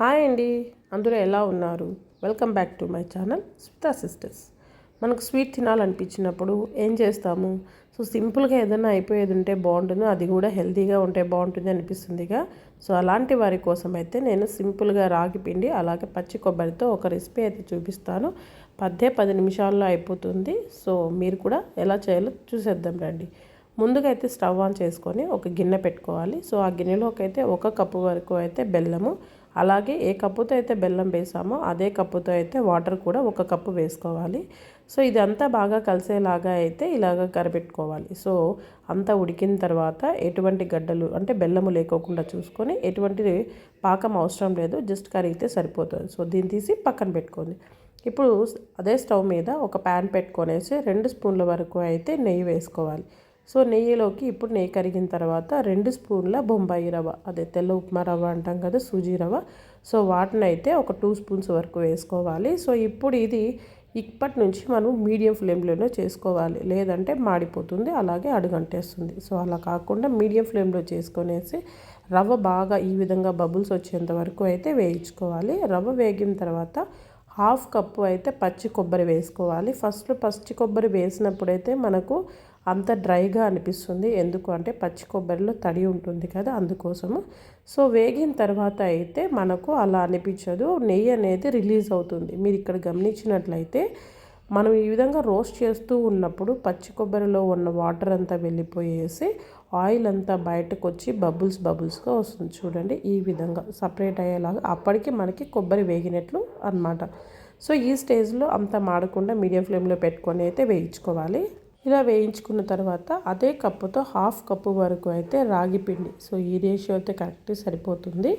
Hi అండి. అందరూ ఎలా ఉన్నారు? Welcome back to my channel Smitha sisters. మనకు స్వీట్ తినాలనిపించినప్పుడు ఏం చేస్తాము? సో సింపుల్గా ఏదైనా అయిపోయేది ఉంటే బాగుంటుంది అది కూడా హెల్తీగా ఉంటే బాగుంటుంది అనిపిస్తుందిగా. సో అలాంటి వారి కోసం అయితే నేను సింపుల్గా రాగి పిండి అలాగే పచ్చి కొబ్బరితో ఒక రెసిపీ అయితే చూపిస్తాను. పదే పది నిమిషాల్లో అయిపోతుంది. సో మీరు కూడా ఎలా చేయాలో చూసేద్దాం రండి. ముందుగా అయితే స్టవ్ ఆన్ చేసుకొని ఒక గిన్నె పెట్టుకోవాలి. సో ఆ గిన్నెలోకి అయితే ఒక కప్పు వరకు అయితే బెల్లము అలాగే ఏ కప్పుతో అయితే బెల్లం వేసామో అదే కప్పుతో అయితే వాటర్ కూడా ఒక కప్పు వేసుకోవాలి. సో ఇదంతా బాగా కలిసేలాగా అయితే ఇలాగ కరిపెట్టుకోవాలి. సో అంతా ఉడికిన తర్వాత ఎటువంటి గడ్డలు అంటే బెల్లము లేకోకుండా చూసుకొని ఎటువంటి పాకం అవసరం లేదు. జస్ట్ కరిగితే సరిపోతుంది. సో దీన్ని తీసి పక్కన పెట్టుకోండి. ఇప్పుడు అదే స్టవ్ మీద ఒక ప్యాన్ పెట్టుకొనేసి రెండు స్పూన్ల వరకు అయితే నెయ్యి వేసుకోవాలి. సో నెయ్యిలోకి ఇప్పుడు నెయ్యి కరిగిన తర్వాత రెండు స్పూన్ల బొంబాయి రవ్వ అదే తెల్ల ఉప్మా రవ్వ అంటాం కదా సూజీ రవ్వ. సో వాటిని అయితే ఒక టూ స్పూన్స్ వరకు వేసుకోవాలి. సో ఇప్పుడు ఇది ఇప్పటి నుంచి మనం మీడియం ఫ్లేమ్లోనే చేసుకోవాలి. లేదంటే మాడిపోతుంది అలాగే అడుగంటేస్తుంది. సో అలా కాకుండా మీడియం ఫ్లేమ్లో చేసుకొనేసి రవ్వ బాగా ఈ విధంగా బబుల్స్ వచ్చేంత వరకు అయితే వేయించుకోవాలి. రవ్వ వేగిన తర్వాత హాఫ్ కప్పు అయితే పచ్చి కొబ్బరి వేసుకోవాలి. ఫస్ట్ పచ్చి కొబ్బరి వేసినప్పుడైతే మనకు అంత డ్రైగా అనిపిస్తుంది. ఎందుకు అంటే పచ్చి కొబ్బరిలో తడి ఉంటుంది కదా అందుకోసము. సో వేగిన తర్వాత అయితే మనకు అలా అనిపించదు. నెయ్యి అనేది రిలీజ్ అవుతుంది. మీరు ఇక్కడ గమనించినట్లయితే మనం ఈ విధంగా రోస్ట్ చేస్తూ ఉన్నప్పుడు పచ్చి కొబ్బరిలో ఉన్న వాటర్ అంతా వెళ్ళిపోయేసి ఆయిల్ అంతా బయటకు వచ్చి బబుల్స్ బబుల్స్గా వస్తుంది. చూడండి ఈ విధంగా సపరేట్ అయ్యేలాగా. అప్పటికి మనకి కొబ్బరి వేగినట్లు అనమాట సో ఈ స్టేజ్లో అంత మాడకుండా మీడియం ఫ్లేమ్లో పెట్టుకొని అయితే వేయించుకోవాలి. ఇలా వేయించుకున్న తర్వాత అదే కప్పుతో హాఫ్ కప్పు వరకు అయితే రాగి పిండి. సో ఈ రేషియో అయితే కరెక్ట్ సరిపోతుంది.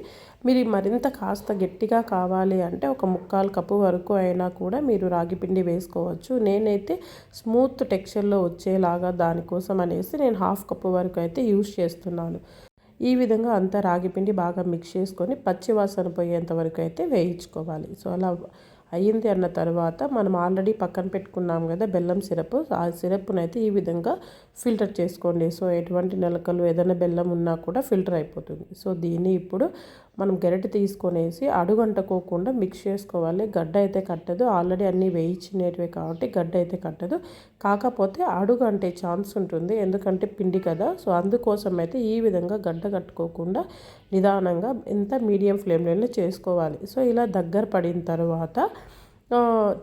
మీరు మరింత కాస్త గట్టిగా కావాలి అంటే ఒక ముక్కాలు కప్పు వరకు అయినా కూడా మీరు రాగి పిండి వేసుకోవచ్చు. నేనైతే స్మూత్ టెక్స్చర్లో వచ్చేలాగా దానికోసం అనేసి నేను హాఫ్ కప్పు వరకు అయితే యూస్ చేస్తున్నాను. ఈ విధంగా అంతా రాగి పిండి బాగా మిక్స్ చేసుకొని పచ్చివాసన పోయేంత వరకు అయితే వేయించుకోవాలి. సో అలా అయ్యింది అన్న తర్వాత మనం ఆల్రెడీ పక్కన పెట్టుకున్నాం కదా బెల్లం సిరప్. ఆ సిరప్ను ఈ విధంగా ఫిల్టర్ చేసుకోండి. సో ఎటువంటి నలకలు ఏదైనా బెల్లం ఉన్నా కూడా ఫిల్టర్ అయిపోతుంది. సో దీన్ని ఇప్పుడు మనం గరిటె తీసుకొనేసి అడుగంటకోకుండా మిక్స్ చేసుకోవాలి. గడ్డ అయితే కట్టదు. ఆల్రెడీ అన్నీ వేయించినవి కాబట్టి గడ్డ అయితే కట్టదు. కాకపోతే అడుగు అంటే ఛాన్స్ ఉంటుంది. ఎందుకంటే పిండి కదా. సో అందుకోసం అయితే ఈ విధంగా గడ్డ కట్టుకోకుండా నిదానంగా ఎంత మీడియం ఫ్లేమ్లోనే చేసుకోవాలి. సో ఇలా దగ్గర పడిన తర్వాత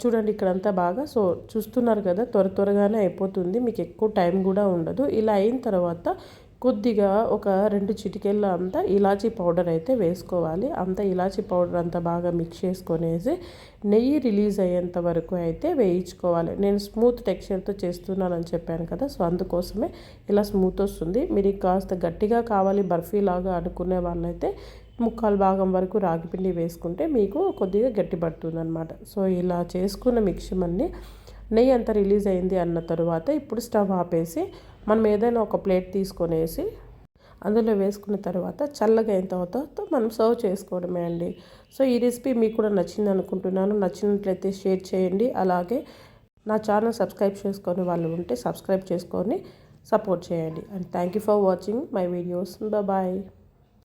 చూడండి ఇక్కడంతా బాగా. సో చూస్తున్నారు కదా త్వర త్వరగానే అయిపోతుంది. మీకు ఎక్కువ టైం కూడా ఉండదు. ఇలా అయిన తర్వాత కొద్దిగా ఒక రెండు చిటికెళ్ళ అంతా ఇలాచీ పౌడర్ అయితే వేసుకోవాలి. అంత ఇలాచీ పౌడర్ అంతా బాగా మిక్స్ చేసుకొనేసి నెయ్యి రిలీజ్ అయ్యేంత వరకు అయితే వేయించుకోవాలి. నేను స్మూత్ టెక్స్చర్తో చేస్తున్నానని చెప్పాను కదా సో అందుకోసమే ఇలా స్మూత్ వస్తుంది. మీరు కాస్త గట్టిగా కావాలి బర్ఫీ లాగా అనుకునే వాళ్ళైతే ముక్కాలు భాగం వరకు రాగిపిండి వేసుకుంటే మీకు కొద్దిగా గట్టి పడుతుంది అనమాట సో ఇలా చేసుకున్న మిక్సీ నెయ్యి అంతా రిలీజ్ అయింది అన్న తర్వాత ఇప్పుడు స్టవ్ ఆపేసి మనం ఏదైనా ఒక ప్లేట్ తీసుకొనేసి అందులో వేసుకున్న తర్వాత చల్లగా అయిన తర్వాత మనం సర్వ్ చేసుకోవడమే అండి. సో ఈ రెసిపీ మీకు కూడా నచ్చింది అనుకుంటున్నాను. నచ్చినట్లయితే షేర్ చేయండి. అలాగే నా ఛానల్ సబ్స్క్రైబ్ చేసుకొని వాళ్ళు ఉంటే సబ్స్క్రైబ్ చేసుకొని సపోర్ట్ చేయండి. And thank you for watching my videos. Bye.